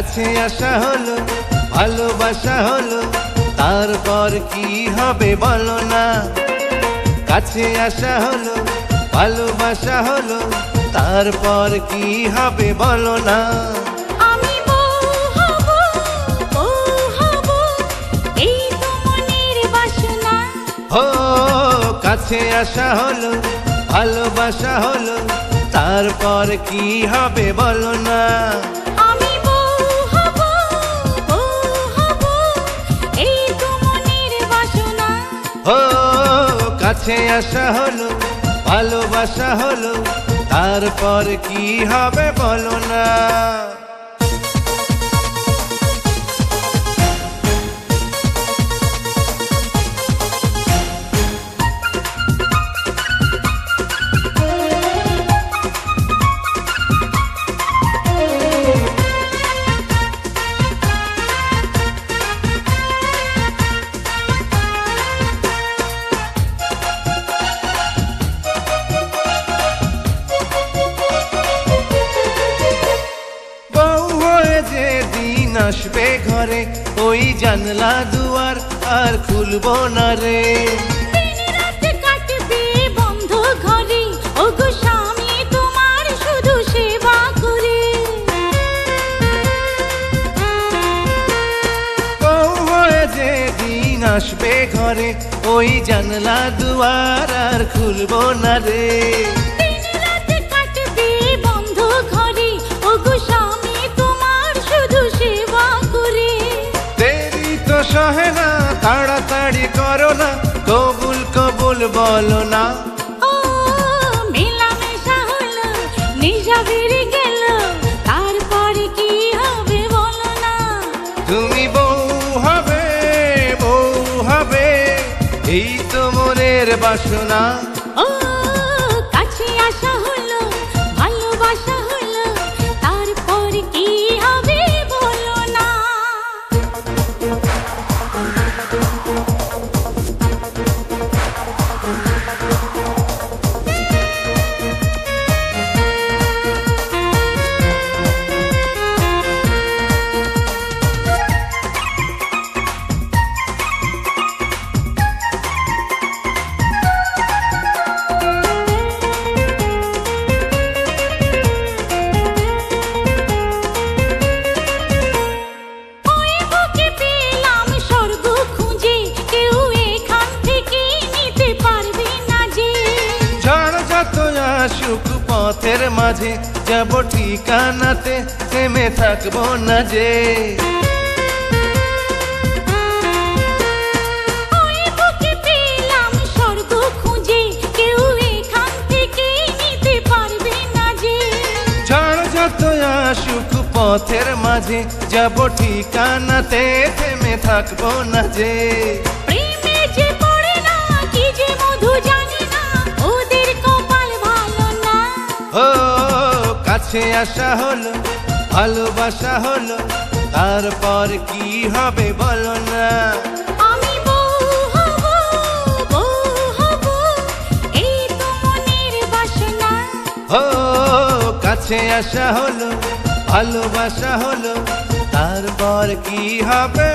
কাছে আসা হলো ভালোবাসা হলো তারপর কি হবে বলো না? কাছে আসা হলো ভালোবাসা হলো তারপর কি হবে বলো না? কাছে আসা হলো ভালোবাসা হলো তারপর কি হবে বলো না? ও কাছে আসা হলো ভালোবাসা হলো তারপর কি হবে বলো না? আসবে ঘরে ওই জানলা দুয়ার আর খুলবো না রে। আসবে ঘরে ওই জানলা দুয়ার আর খুলবো না রে। সহে না তাড়াতাড়ি করো না কবুল কবুল বলো না হবে বলো না তুমি বউ হবে বউ হবে এই তো মনের বাসনা। আসুক পথের মাঝে যাব ঠিকানাতে থেমে থাকব না যে। আসুক পথের মাঝে যাব ঠিকানাতে থেমে থাকব না যে। কাছে আসা হলো ভালোবাসা হলো তারপর কি হবে বলো না? কাছে আসা হলো ভালোবাসা হলো তারপর কি হবে